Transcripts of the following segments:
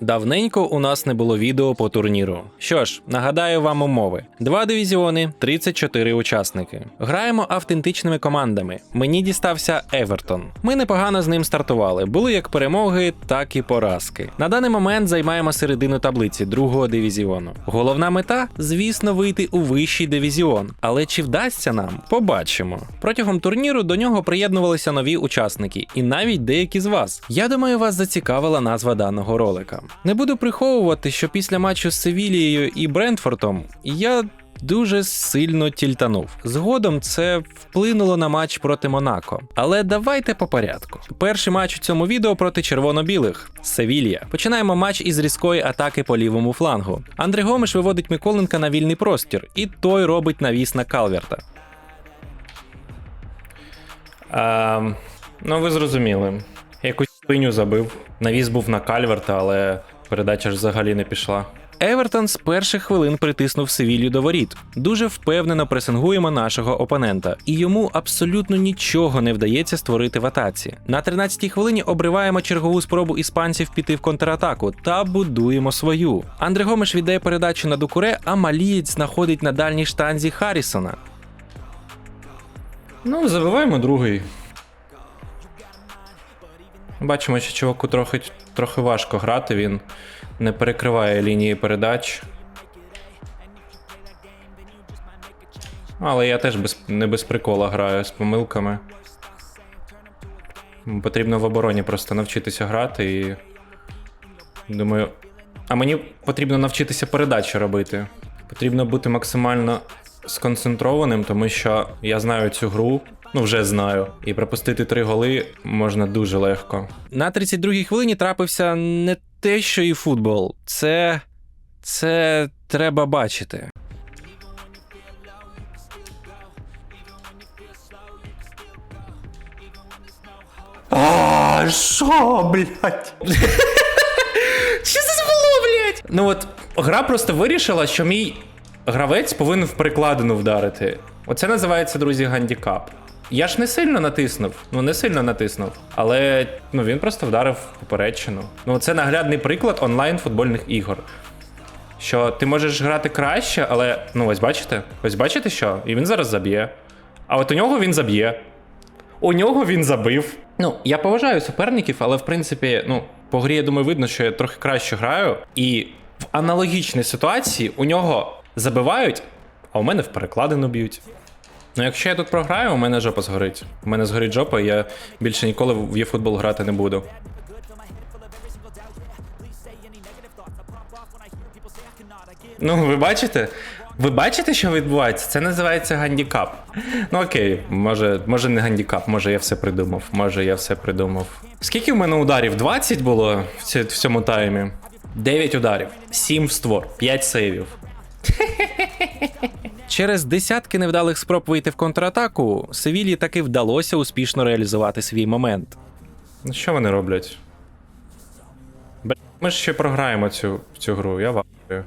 Давненько у нас не було відео по турніру. Що ж, нагадаю вам умови: два дивізіони, 34 учасники. Граємо автентичними командами. Мені дістався Евертон. Ми непогано з ним стартували. Були як перемоги, так і поразки. На даний момент займаємо середину таблиці другого дивізіону. Головна мета, звісно, вийти у вищий дивізіон. Але чи вдасться нам? Побачимо. Протягом турніру до нього приєднувалися нові учасники, і навіть деякі з вас. Я думаю, вас зацікавила назва даного ролика. Не буду приховувати, що після матчу з Севілією і Брентфортом я. Дуже сильно тільтанув. Згодом це вплинуло на матч проти Монако. Але давайте по порядку. Перший матч у цьому відео проти червоно-білих Севілія. Починаємо матч із різкої атаки по лівому флангу. Андрій Гомеш виводить Миколенка на вільний простір, і той робить навіс на Калверта. А, ну, ви зрозуміли. Якусь пиню забив. Навіс був на Кальверта, але передача ж взагалі не пішла. Евертон з перших хвилин притиснув Севілью до воріт. Дуже впевнено пресингуємо нашого опонента, і йому абсолютно нічого не вдається створити в атаці. На 13-й хвилині обриваємо чергову спробу іспанців піти в контратаку та будуємо свою. Андре Гомеш віддає передачу на Дукуре, а Малієць знаходить на дальній штанзі Харрісона. Ну, забиваємо другий. Бачимо, що чуваку трохи, трохи важко грати, він не перекриває лінії передач. Але я теж без, не без прикола граю з помилками. Потрібно в обороні просто навчитися грати і. Думаю. А мені потрібно навчитися передачі робити. Потрібно бути максимально сконцентрованим, тому що я знаю цю гру, ну вже знаю. І пропустити три голи можна дуже легко. На 32-й хвилині трапився не те, що і футбол. Це. це треба бачити. А, що, блядь? Що це було, блядь? Ну от гра просто вирішила, що мій гравець повинен в перекладину вдарити. Оце називається, друзі, гандікап. Я ж не сильно натиснув, ну не сильно натиснув, але ну він просто вдарив в попередчину. Ну це наглядний приклад онлайн футбольних ігор. Що ти можеш грати краще, але ну ось бачите? Ось бачите що? І він зараз заб'є. А от у нього він заб'є. У нього він забив. Ну, я поважаю суперників, але в принципі, ну, по грі, я думаю, видно, що я трохи краще граю. І в аналогічній ситуації у нього забивають, а у мене в перекладину б'ють. Ну, якщо я тут програю, у мене жопа згорить. У мене згорить жопа, і я більше ніколи в eFootball грати не буду. Ну, ви бачите? Ви бачите, що відбувається? Це називається гандікап. Ну окей, може, може не гандікап, може я все придумав. Може я все придумав. Скільки в мене ударів? 20 було в цьому таймі? 9 ударів, 7 в створ, 5 сейвів. Через десятки невдалих спроб вийти в контратаку, Севілі таки вдалося успішно реалізувати свій момент. Ну що вони роблять? Бля, ми ж ще програємо цю, цю гру, я вахую.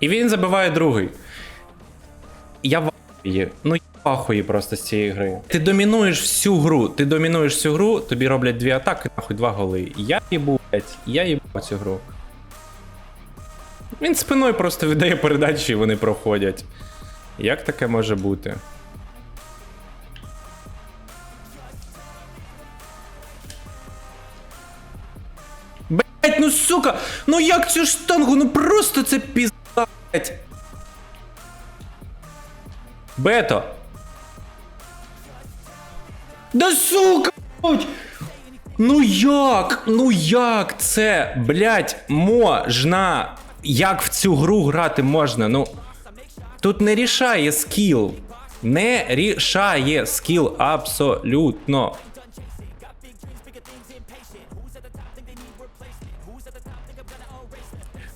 І він забиває другий. Я вахую. Ну я вахую просто з цієї гри. Ти домінуєш всю гру, ти домінуєш всю гру, тобі роблять дві атаки, нахуй два голи. Я їбу, блять, я їбу цю гру. Він спиною просто віддає передачі і вони проходять. Як таке може бути? Блять, ну сука! Ну як цю штангу? Ну просто це пізда, блять. Бето. Да сука! блядь! Ну як? Ну як це, блять, можна? Як в цю гру грати можна? Ну. Тут не рішає скіл. Не рішає скіл абсолютно.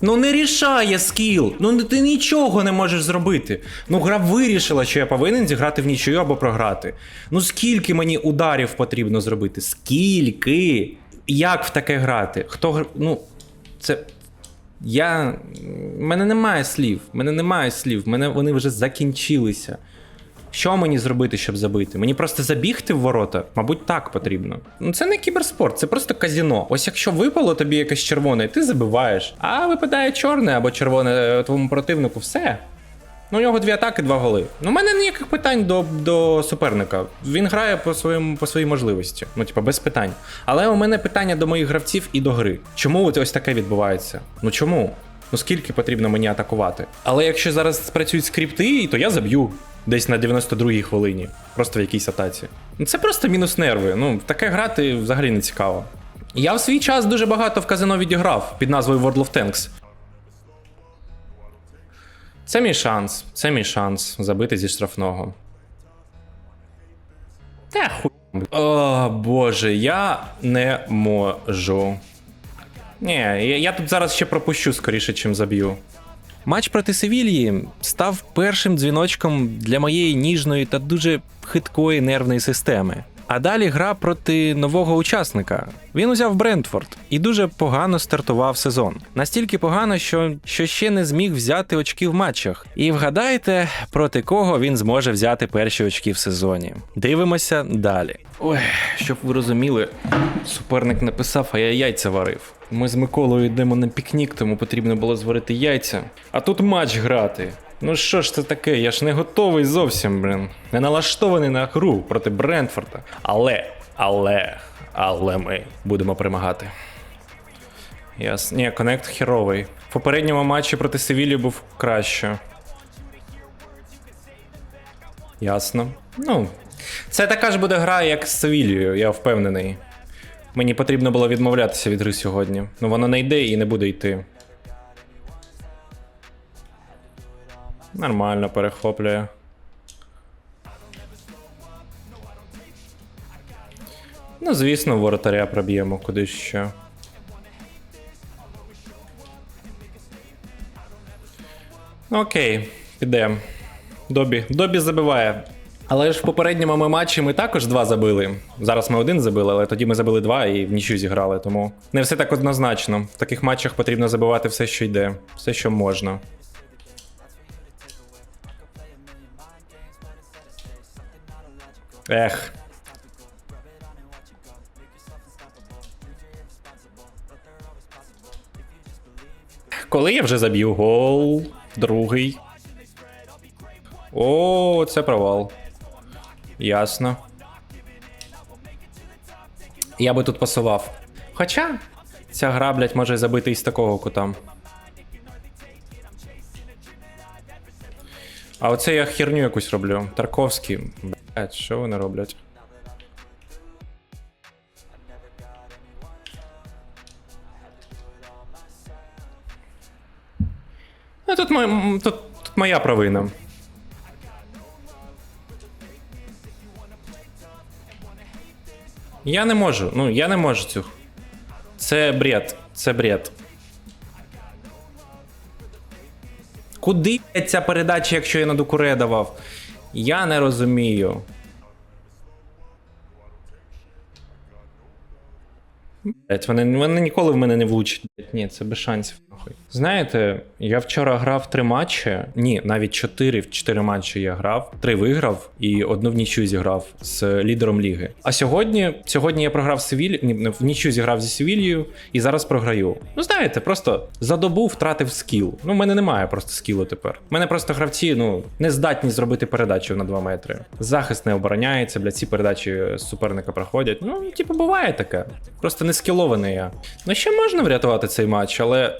Ну не рішає скіл. Ну ти нічого не можеш зробити. Ну гра вирішила, що я повинен зіграти в нічию або програти. Ну скільки мені ударів потрібно зробити? Скільки? Як в таке грати? Хто Ну, це. Я. У мене немає слів. У мене немає слів. У мене вони вже закінчилися. Що мені зробити, щоб забити? Мені просто забігти в ворота? Мабуть, так потрібно. Ну це не кіберспорт, це просто казіно. Ось якщо випало тобі якесь червоне, ти забиваєш. А випадає чорне або червоне е, твоєму противнику, все. Ну, у нього дві атаки, два голи. Ну, у мене ніяких питань до, до суперника. Він грає по своєму по своїй можливості. Ну, типа, без питань. Але у мене питання до моїх гравців і до гри. Чому от ось таке відбувається? Ну чому? Ну скільки потрібно мені атакувати? Але якщо зараз спрацюють скрипти, то я заб'ю десь на 92-й хвилині, просто в якійсь атаці. Ну це просто мінус нерви. Ну, таке грати взагалі не цікаво. Я в свій час дуже багато в казино відіграв під назвою World of Tanks. Це мій шанс. Це мій шанс забити зі штрафного. Та хуй. О, боже, я не можу. Ні, я, я тут зараз ще пропущу скоріше, чим заб'ю. Матч проти Севільї став першим дзвіночком для моєї ніжної та дуже хиткої нервної системи. А далі гра проти нового учасника. Він узяв Брентфорд і дуже погано стартував сезон. Настільки погано, що, що ще не зміг взяти очки в матчах. І вгадайте, проти кого він зможе взяти перші очки в сезоні. Дивимося далі. Ой, щоб ви розуміли, суперник написав, а я яйця варив. Ми з Миколою йдемо на пікнік, тому потрібно було зварити яйця. А тут матч грати. Ну що ж це таке? Я ж не готовий зовсім, блін. Не налаштований на гру проти Брентфорда. Але, але, але ми будемо перемагати. Яс... Ні, коннект херовий. В попередньому матчі проти Севілі був краще. Ясно. Ну, це така ж буде гра, як з Севілією, я впевнений. Мені потрібно було відмовлятися від гри сьогодні. Ну вона не йде і не буде йти. Нормально перехоплює. Ну, звісно, воротаря проб'ємо куди ще. Ну, Окей, підемо. Добі. Добі забиває. Але ж в попередньому ми матчі ми також два забили. Зараз ми один забили, але тоді ми забили два і в нічю зіграли. Тому не все так однозначно. В таких матчах потрібно забивати все, що йде, все, що можна. Ех. Коли я вже заб'ю гол, другий. О, це провал. Ясно. Я би тут пасував. Хоча ця гра, блядь, може забити із такого кута. А оце я херню якусь роблю. Тарковський. Блядь, що вони роблять? Ну, тут, мо- тут, тут моя провина. Я не можу. Ну, я не можу цю. Це бред. Це бред. Куди ця передача, якщо я на дукуре давав? Я не розумію. Блять, вони, вони ніколи в мене не влучать. Ні, це без шансів. Нахуй. Знаєте, я вчора грав три матчі. Ні, навіть чотири в чотири матчі я грав. Три виграв і одну в нічю зіграв з лідером ліги. А сьогодні, сьогодні я програв Севіль, ні, в нічю зіграв зі Севільєю і зараз програю. Ну знаєте, просто за добу втратив скіл. Ну, в мене немає просто скілу тепер. У мене просто гравці, ну, не здатні зробити передачу на 2 метри. Захист не обороняється, бля, ці передачі суперника проходять. Ну, типу, буває таке. Просто не скілований я. Ну, ще можна врятувати цей матч, але.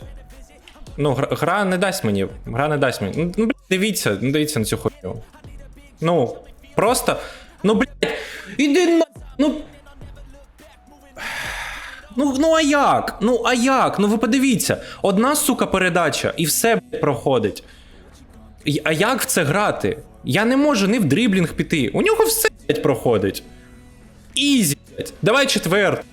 Ну, гра, не дасть мені. Гра не дасть мені. Ну, ну блядь, дивіться, ну дивіться на цю хуйню. Ну, просто. Ну, блядь, іди на. Ну. Ну, ну а як? Ну а як? Ну ви подивіться, одна сука передача і все блядь, проходить. А як в це грати? Я не можу ні в дриблінг піти. У нього все блядь, проходить. Ізі. блядь. Давай четвер.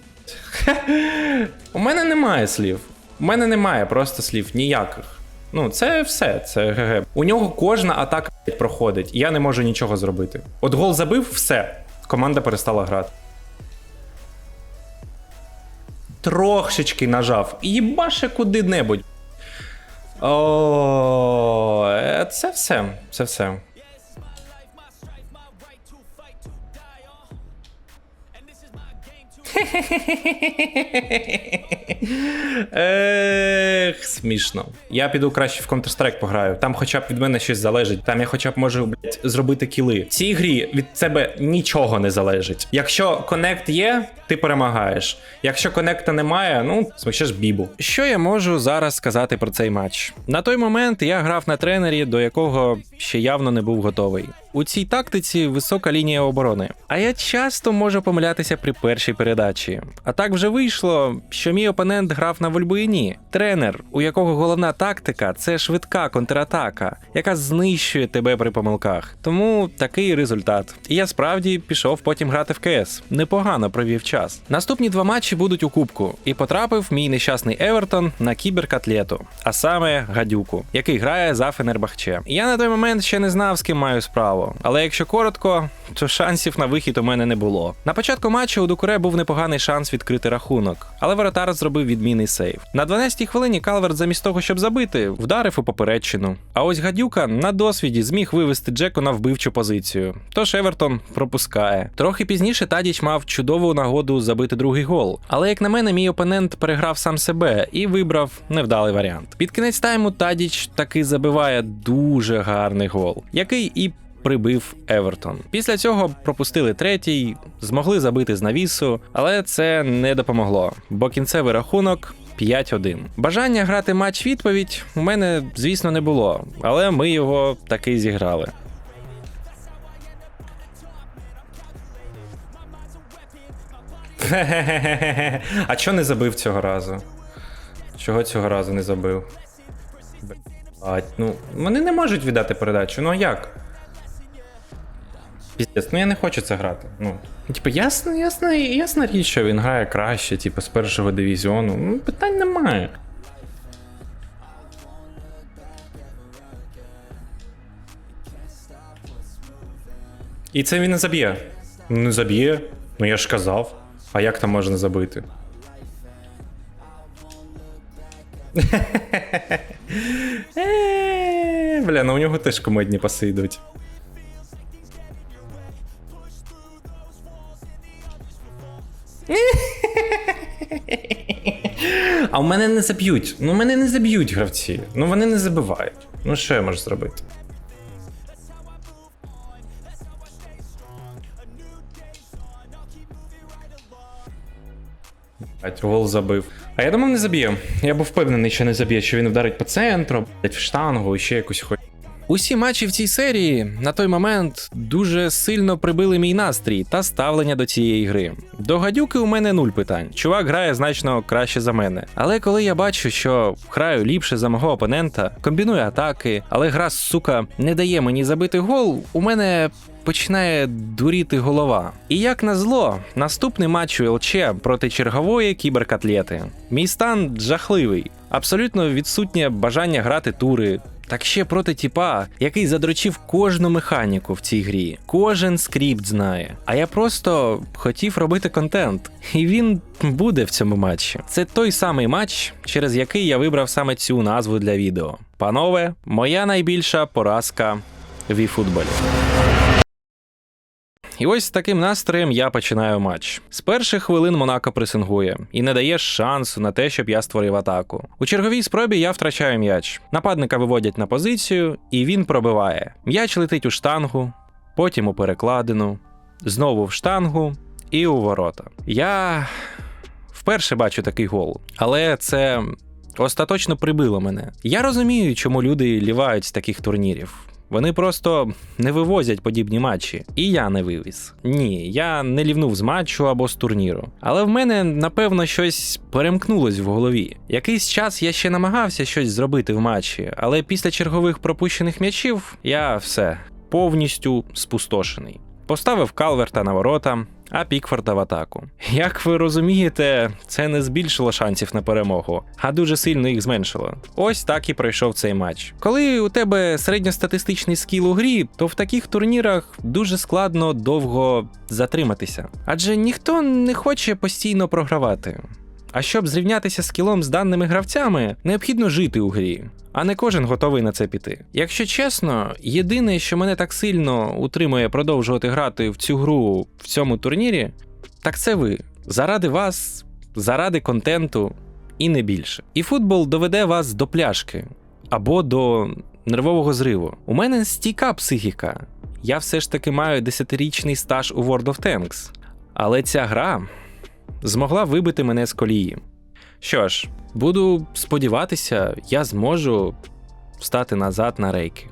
У мене немає слів. У мене немає просто слів ніяких. Ну, це все, це ГГ. У нього кожна атака проходить, і я не можу нічого зробити. От гол забив, все. Команда перестала грати. Трошечки нажав. Їбаше куди-небудь. О, це все. Це все. Ех, смішно. Я піду краще в Counter-Strike пограю. Там хоча б від мене щось залежить. Там я хоча б можу блядь, зробити кіли. В цій грі від тебе нічого не залежить. Якщо коннект є, ти перемагаєш. Якщо коннекта немає, ну смішеш бібу. Що я можу зараз сказати про цей матч? На той момент я грав на тренері, до якого ще явно не був готовий. У цій тактиці висока лінія оборони. А я часто можу помилятися при першій передачі. А так вже вийшло, що мій опонент грав на вольбоїні. Тренер, у якого головна тактика це швидка контратака, яка знищує тебе при помилках. Тому такий результат. І я справді пішов потім грати в КС. Непогано провів час. Наступні два матчі будуть у кубку, і потрапив мій нещасний Евертон на кіберкатлету, а саме гадюку, який грає за Фенербахче. Я на той момент ще не знав, з ким маю справу. Але якщо коротко, то шансів на вихід у мене не було. На початку матчу у Дукуре був непоганий шанс відкрити рахунок, але воротар зробив відмінний сейв. На 12-й хвилині Калверт, замість того, щоб забити, вдарив у попередчину. А ось гадюка на досвіді зміг вивести Джеку на вбивчу позицію. Тож Евертон пропускає. Трохи пізніше Тадіч мав чудову нагоду забити другий гол. Але як на мене, мій опонент переграв сам себе і вибрав невдалий варіант. Під кінець тайму Тадіч таки забиває дуже гарний гол, який і прибив Евертон. Після цього пропустили третій, змогли забити з навісу, але це не допомогло, бо кінцевий рахунок. 5-1. Бажання грати матч відповідь у мене, звісно, не було, але ми його таки зіграли. А чого не забив цього разу? Чого цього разу не забив? Блять, ну вони не можуть віддати передачу. Ну а як? Піздець, ну я не хочу це грати. Ну, типу, ясно, ясно, ясна річ, що він грає краще, типу, з першого дивізіону. Ну, питань немає. І це він не заб'є. Ну, не заб'є. Ну я ж казав. А як там можна забити? Е, Бля, ну у нього теж комедні паси йдуть. Мене не заб'ють. Ну мене не заб'ють гравці. Ну вони не забивають. Ну що я можу зробити? Гол забив. А я думав, не заб'є. Я був впевнений, що не заб'є, що він вдарить по центру, блять, в штангу і ще якусь хуй. Усі матчі в цій серії на той момент дуже сильно прибили мій настрій та ставлення до цієї гри. До гадюки у мене нуль питань. Чувак грає значно краще за мене. Але коли я бачу, що граю ліпше за мого опонента, комбіную атаки, але гра, сука, не дає мені забити гол, у мене. Починає дуріти голова. І як назло, наступний матч у ЛЧ проти чергової кіберкатлети. Мій стан жахливий, абсолютно відсутнє бажання грати тури, так ще проти тіпа, який задрочив кожну механіку в цій грі. Кожен скріпт знає. А я просто хотів робити контент, і він буде в цьому матчі. Це той самий матч, через який я вибрав саме цю назву для відео. Панове, моя найбільша поразка в eFootball. І ось з таким настроєм я починаю матч. З перших хвилин Монако пресингує і не дає шансу на те, щоб я створив атаку. У черговій спробі я втрачаю м'яч. Нападника виводять на позицію, і він пробиває. М'яч летить у штангу, потім у перекладину, знову в штангу і у ворота. Я вперше бачу такий гол, але це остаточно прибило мене. Я розумію, чому люди лівають з таких турнірів. Вони просто не вивозять подібні матчі. І я не вивіз. Ні, я не лівнув з матчу або з турніру. Але в мене, напевно, щось перемкнулось в голові. Якийсь час я ще намагався щось зробити в матчі, але після чергових пропущених м'ячів я все повністю спустошений. Поставив Калверта на ворота, а Пікфорда в атаку. Як ви розумієте, це не збільшило шансів на перемогу, а дуже сильно їх зменшило. Ось так і пройшов цей матч. Коли у тебе середньостатистичний скіл у грі, то в таких турнірах дуже складно довго затриматися. Адже ніхто не хоче постійно програвати. А щоб зрівнятися скілом з даними гравцями, необхідно жити у грі, а не кожен готовий на це піти. Якщо чесно, єдине, що мене так сильно утримує продовжувати грати в цю гру в цьому турнірі, так це ви. Заради вас, заради контенту і не більше. І футбол доведе вас до пляшки або до нервового зриву. У мене стійка психіка. Я все ж таки маю 10-річний стаж у World of Tanks. Але ця гра змогла вибити мене з колії. Що ж, буду сподіватися, я зможу встати назад на рейки.